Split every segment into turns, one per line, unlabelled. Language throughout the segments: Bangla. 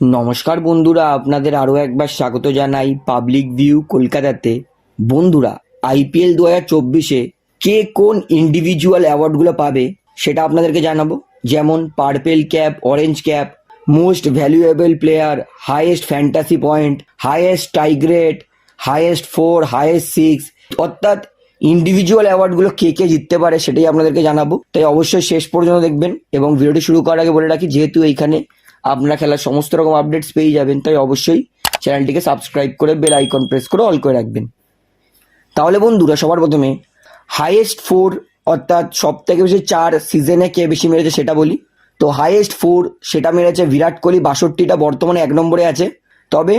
নমস্কার বন্ধুরা, আপনাদের আরও একবার স্বাগত জানাই পাবলিক ভিউ কলকাতাতে। বন্ধুরা আইপিএল দু হাজার চব্বিশে কে কোন ইন্ডিভিজুয়াল অ্যাওয়ার্ডগুলো পাবে সেটা আপনাদেরকে জানাব। যেমন purple cap orange cap most valuable player highest fantasy point highest টাইগ্রেট highest four highest six অর্থাৎ ইন্ডিভিজুয়াল অ্যাওয়ার্ডগুলো কে কে জিততে পারে সেটাই আপনাদেরকে জানাব। তাই অবশ্যই শেষ পর্যন্ত দেখবেন এবং ভিডিওটি শুরু করার আগে বলে রাখি, যেহেতু এইখানে আপনারা খেলার সমস্ত রকম আপডেটস পেয়ে যাবেন, তাই অবশ্যই চ্যানেলটিকে সাবস্ক্রাইব করে বেল আইকন প্রেস করে অল করে রাখবেন। তাহলে বন্ধুরা, সবার প্রথমে হাইয়েস্ট ফোর অর্থাৎ সব থেকে বেশি চার সিজনে কে বেশি মেরেছে সেটা বলি। তো হাইয়েস্ট ফোর সেটা মেরেছে বিরাট কোহলি, বাষট্টিটা বর্তমানে এক নম্বরে আছে। তবে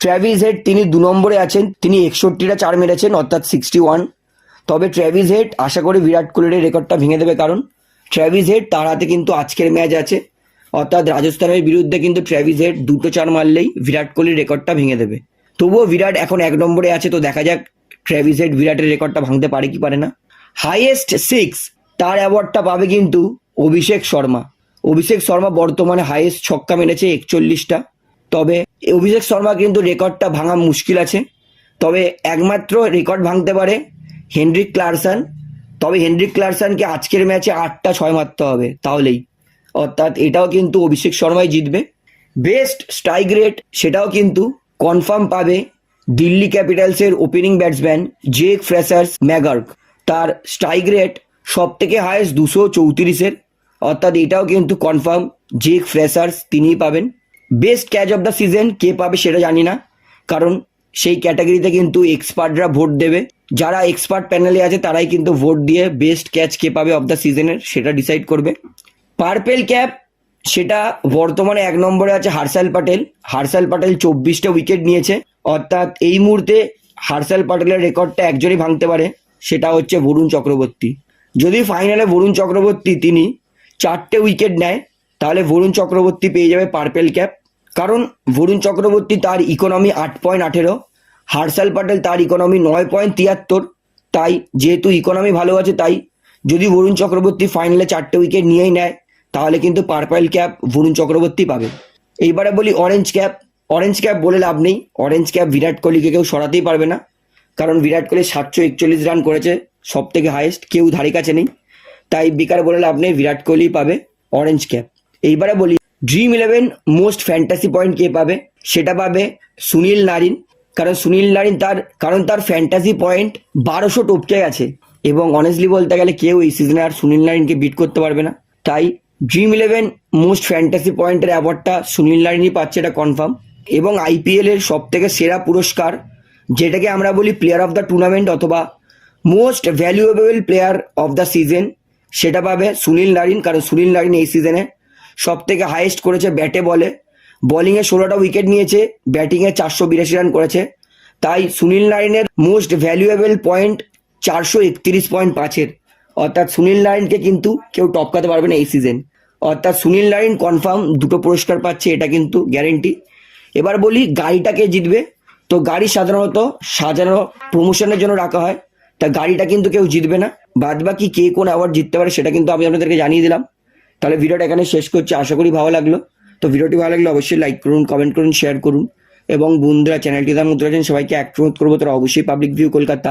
ট্র্যাভিস হেড তিনি দু নম্বরে আছেন, তিনি একষট্টিটা চার মেরেছেন, অর্থাৎ সিক্সটি ওয়ান তবে ট্র্যাভিস হেড আশা করি বিরাট কোহলির রেকর্ডটা ভেঙে দেবে কারণ ট্র্যাভিস হেড তার হাতে কিন্তু আজকের ম্যাচ আছে। অর্থাৎ রাজস্থানের বিরুদ্ধে কিন্তু ট্র্যাভিস হেড দুটো চার মারলেই বিরাট কোহলির রেকর্ডটা ভেঙে দেবে। তবুও বিরাট এখন এক নম্বরে আছে, তো দেখা যাক ট্র্যাভিস হেড বিরাটের রেকর্ডটা ভাঙতে পারে কি পারে না। হাইয়েস্ট সিক্স তার অ্যাওয়ার্ডটা পাবে কিন্তু অভিষেক শর্মা। অভিষেক শর্মা বর্তমানে হাইয়েস্ট ছক্কা মেরেছে একচল্লিশটা। তবে অভিষেক শর্মা কিন্তু রেকর্ডটা ভাঙা মুশকিল আছে। তবে একমাত্র রেকর্ড ভাঙতে পারে হেনরিক ক্লারসন। তবে হেনরিক ক্লারসনকে আজকের ম্যাচে আটটা ছয় মারতে হবে, তাহলেই। অর্থাৎ এটাও কিন্তু অভিষেক শর্মাই জিতবে। বেস্ট স্ট্রাইক রেট সেটাও কিন্তু কনফার্ম পাবে Delhi ক্যাপিটালসের opening batsman Jake Fraser McGurk তার স্ট্রাইক রেট সব থেকে হায়েস্ট দুশো চৌত্রিশের। অর্থাৎ এটাও কিন্তু কনফার্ম জেক ফ্রেসার্স তিনিই পাবেন। Best catch of the season কে পাবে সেটা জানি না, কারণ সেই ক্যাটাগরিতে কিন্তু এক্সপার্টরা ভোট দেবে। যারা এক্সপার্ট প্যানেলে আছে তারাই কিন্তু ভোট দিয়ে বেস্ট ক্যাচ কে পাবে অফ দ্য সিজনের সেটা ডিসাইড করবে। পার্পেল ক্যাপ সেটা বর্তমানে এক নম্বরে আছে হার্ষাল প্যাটেল হার্ষাল প্যাটেল চব্বিশটা উইকেট নিয়েছে। অর্থাৎ এই মুহূর্তে হার্ষাল প্যাটেলের রেকর্ডটা একজনই ভাঙতে পারে, সেটা হচ্ছে বরুণ চক্রবর্তী যদি ফাইনালে বরুণ চক্রবর্তী তিনি চারটে উইকেট নেয়, তাহলে বরুণ চক্রবর্তী পেয়ে যাবে পার্পেল ক্যাপ কারণ বরুণ চক্রবর্তী তার ইকোনমি আট পয়েন্ট আঠেরো হার্ষাল প্যাটেল তার ইকোনমি নয় পয়েন্ট তিয়াত্তর, তাই যেহেতু ইকোনমি ভালো আছে, তাই যদি বরুণ চক্রবর্তী ফাইনালে চারটে উইকেট নিয়েই নেয় তাহলে কিন্তু পার্পেল ক্যাপ বরুণ চক্রবর্তী পাবে। এইবারে বলি অরেঞ্জ ক্যাপ অরেঞ্জ ক্যাপ বলে লাভ নেই। অরেঞ্জ ক্যাপ বিরাট কোহলিকে কেউ সরাতেই পারবে না। কারণ বিরাট কোহলি সাতশো একচল্লিশ রান করেছে সব থেকে হাইয়েস্ট কেউ ধারে কাছে নেই। তাই বেকার বলে লাভ নেই, বিরাট কোহলি পাবে অরেঞ্জ ক্যাপ এইবারে বলি dream eleven most fantasy point কে পাবে? সেটা পাবে সুনীল নারিন। কারণ সুনীল নারিন তার, কারণ তার ফ্যান্টাসি পয়েন্ট বারোশো টপকে গেছে। এবং অনেস্টলি বলতে গেলে কেউ এই সিজনে আর সুনীল নারিনকে বিট করতে পারবে না। তাই ড্রিম ইলেভেন মোস্ট ফ্যান্টাসি পয়েন্টের অ্যাওয়ার্ডটা সুনীল নারিনই পাচ্ছে, এটা কনফার্ম এবং আইপিএল এর সব থেকে সেরা পুরস্কার, যেটাকে আমরা বলি প্লেয়ার অফ দ্য টুর্নামেন্ট অথবা most valuable player of the season সেটা পাবে সুনীল নারিন, কারণ সুনীল নারিন এই সিজনে সব থেকে হাইয়েস্ট করেছে ব্যাটে বলে। বোলিংয়ে ষোলোটা উইকেট নিয়েছে ব্যাটিংয়ে চারশো বিরাশি রান করেছে। তাই সুনীল নারিনের মোস্ট ভ্যালুয়েবল পয়েন্ট চারশো একত্রিশ পয়েন্ট পাঁচের। অর্থাৎ সুনীল নারায়ণকে কিন্তু কেউ টপকাতে পারবে না এই সিজন অর্থাৎ সুনীল নারায়ণ কনফার্ম দুটো পুরস্কার পাচ্ছে, এটা কিন্তু গ্যারেন্টি এবার বলি, গাড়িটাকে জিতবে। তো গাড়ি সাধারণত সাজানো প্রমোশনের জন্য রাখা হয়। তা গাড়িটা কিন্তু কেউ জিতবে না। বাদ বাকি কে কোন অ্যাওয়ার্ড জিততে পারে সেটা কিন্তু আমি আপনাদেরকে জানিয়ে দিলাম। তাহলে ভিডিওটা এখানে শেষ করছি। আশা করি ভালো লাগল। তো ভিডিওটি ভালো লাগলে অবশ্যই লাইক করুন কমেন্ট করুন শেয়ার করুন। এবং বন্ধুরা চ্যানেলটি তার মধ্যে আছেন, সবাইকে এক অনুরোধ করব, তারা অবশ্যই পাবলিক ভিউ কলকাতা